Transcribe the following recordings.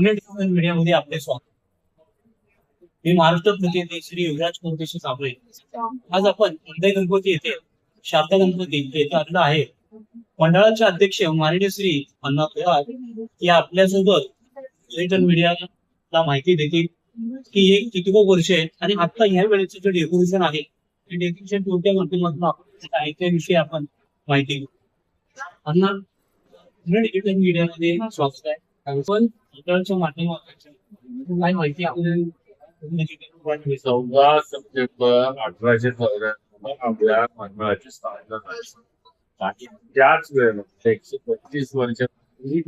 मीडियामध्ये आपले स्वागत. मी महाराष्ट्र प्रतिनिधी श्री युवराज कोणतेशी साबळे. आज आपण उदय गणपती येथे शारदा गणपती येथे आलेलो आहे. मंडळाचे अध्यक्ष माननीय श्री अण्णा पवार या आपल्यासोबत डिजिटल मीडियाला माहिती देतील की हे किती वर्ष आहे आणि आता ह्या वेळेचं जे डेकोरेशन आहे ते डेकोरेशन कोणत्या माध्यमातून आपण आहे त्याविषयी आपण माहिती घेऊ. अण्णा डिजिटल मीडियामध्ये स्वागत आहे. आपण मंडळाच्या माध्यमातून काय माहिती आपल्याला चौदा सप्टेंबर अठराशे चौऱ्याण्णव आपल्या मंडळाची स्थापना झाली. आणि त्याच वेळेला एकशे पंचवीस वर्षापूर्वी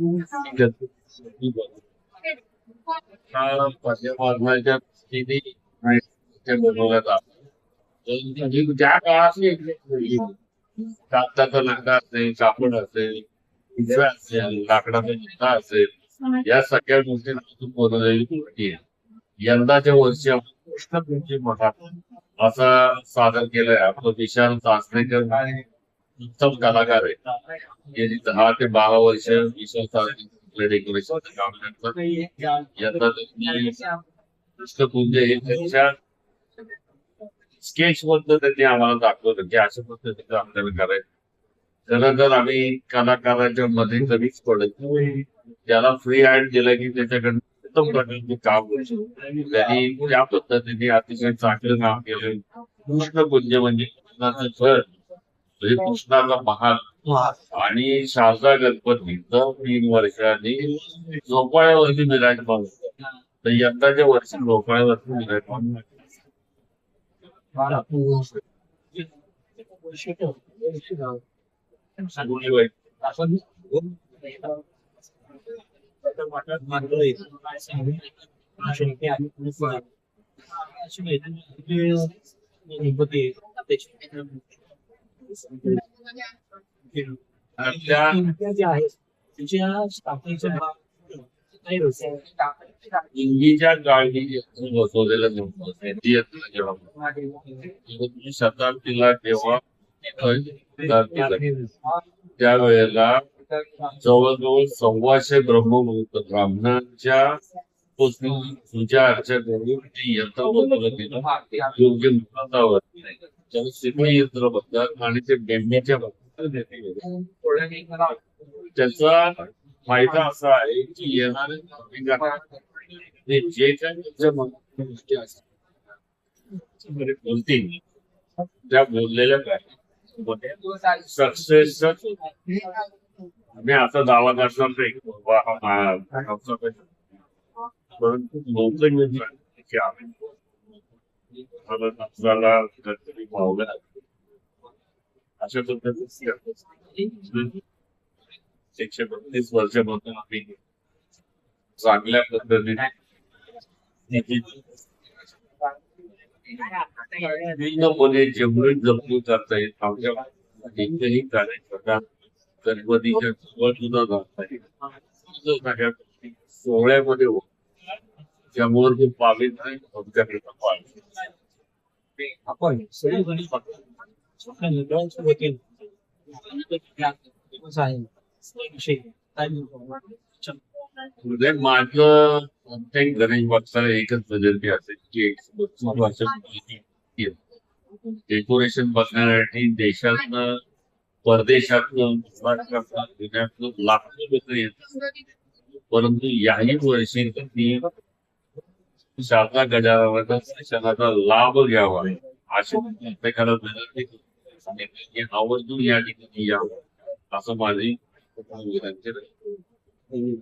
पर्यावरणाच्या दृष्टीने कागदाचा असेल कापड असेल असेल लाकडाचा जिता असेल या सगळ्या गोष्टी बनवलेली आहे यंदाच्या वर्षी आपण कृष्णपूर्ती मठात असा सादर केलंय आपलं विशाल चाचणेकर उत्तम कलाकार आहे गेली दहा ते बारा वर्ष विशाल चाचणेकर डेकोरेशन काम करतात. यंदा त्यांनी कृष्णपूजा हे त्यांच्या स्केच मधलं त्यांनी आम्हाला दाखवलं की अशा पद्धतीचं आपल्याला करायचं. खरं तर आम्ही कलाकाराच्या मध्ये कधीच पडत नाही. त्याला फ्री हँड दिलं की त्याच्याकडे उत्तम प्रकारचे काम त्यांनी त्या पद्धतीने अतिशय चांगलं काम केलं. कृष्णकुंज म्हणजे कृष्णाचं घर. म्हणजे कृष्णाचा महाल. आणि शारदा गणपती. दर तीन वर्षांनी झोपाळ्यावरती विराजमान तर यंदाच्या वर्षी झोपाळ्यावरती विराजमान à, buồn người là phân buồn người chúng ta và chúng mình như những vấn đề tập thể dạ. đã chúng ta tập thể chúng ta đây rồi sẽ tạo nhìn ra rồi thì một số đây là một số tiền tức là nhiều lắm cũng như sản phẩm tương lai đều त्यावेळेला जवळजवळ सव्वाशे ब्रह्ममुहूर्त ब्राह्मणांच्या पूजा अर्चा करून ते यंत्र बसवलं गेलं. योग्य मुहूर्तावर. त्याला सिद्धी यंत्र म्हणतात आणि ते बेंबीच्या त्याचा फायदा असा आहे की येणारे भाविकांना जे काही त्यांच्या मनात गोष्टी असतात बोलतील. त्या बोललेल्या काय सक्सेस मी आता दावा करणार नाही की परंतु बहुतेक की आम्ही नवसाला कधीतरी पावलं अशा पद्धतीने एकशे बत्तीस वर्षापासून आम्ही चांगल्या पद्धतीने पूर्णपणे जेवढी जपून करता येईल आमच्या एकही कार्यक्रम गणपतीच्या जवळ सुद्धा जाता येईल सोहळ्यामध्ये त्यामुळे ते पावित नाही आमच्याकडे पाहिजे आपण सगळीकडे म्हणजे माझं प्रत्येक गणेश भक्ताला एकच विनंती असेल की एक बत्तीस डेकोरेशन बघण्यासाठी देशातनं परदेशातनं महाराष्ट्रातनं पुण्यातनं लाखो लोक येतात. परंतु याही वर्षी त्यांनी शारदा गजाननाच्या दर्शनाचा लाभ घ्यावा. अशी प्रत्येकाला विनंती करतो. आणि आवर्जून या ठिकाणी यावं असं माझी विनंती राहील